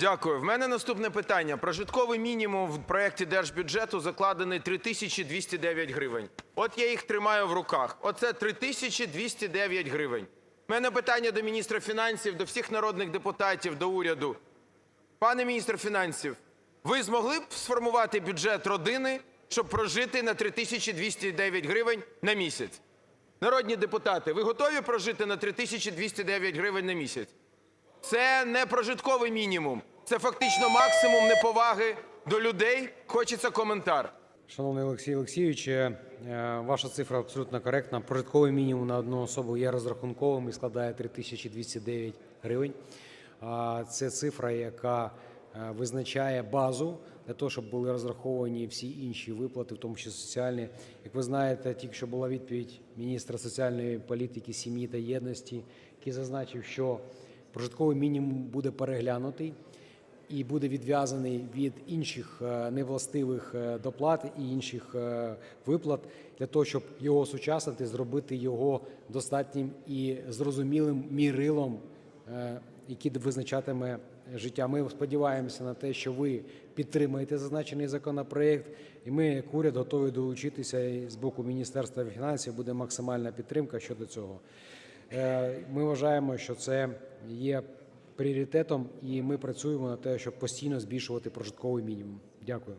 Дякую. В мене наступне питання. Прожитковий мінімум в проєкті держбюджету закладений 3209 гривень. От я їх тримаю в руках. Оце 3209 гривень. В мене питання до міністра фінансів, до всіх народних депутатів, до уряду. Пане міністр фінансів, ви змогли б сформувати бюджет родини, щоб прожити на 3209 гривень на місяць? Народні депутати, ви готові прожити на 3209 гривень на місяць? Це не прожитковий мінімум, це фактично максимум неповаги до людей. Хочеться коментар. Шановний Олексій Олексійович, е, ваша цифра абсолютно коректна. Прожитковий мінімум на одну особу є розрахунковим і складає 3209 гривень. Це цифра, яка е, визначає базу для того, щоб були розраховані всі інші виплати, в тому числі соціальні. Як ви знаєте, тільки що була відповідь міністра соціальної політики, сім'ї та єдності, який зазначив, що прожитковий мінімум буде переглянутий і буде відв'язаний від інших е, невластивих е, доплат і інших е, виплат для того, щоб його осучаснити, зробити його достатнім і зрозумілим мірилом, який визначатиме життя. Ми сподіваємося на те, що ви підтримаєте зазначений законопроект, і ми, як уряд, готові долучитися з боку Міністерства фінансів буде максимальна підтримка щодо цього. Ми вважаємо, що це є пріоритетом, і ми працюємо на те, щоб постійно збільшувати прожитковий мінімум. Дякую.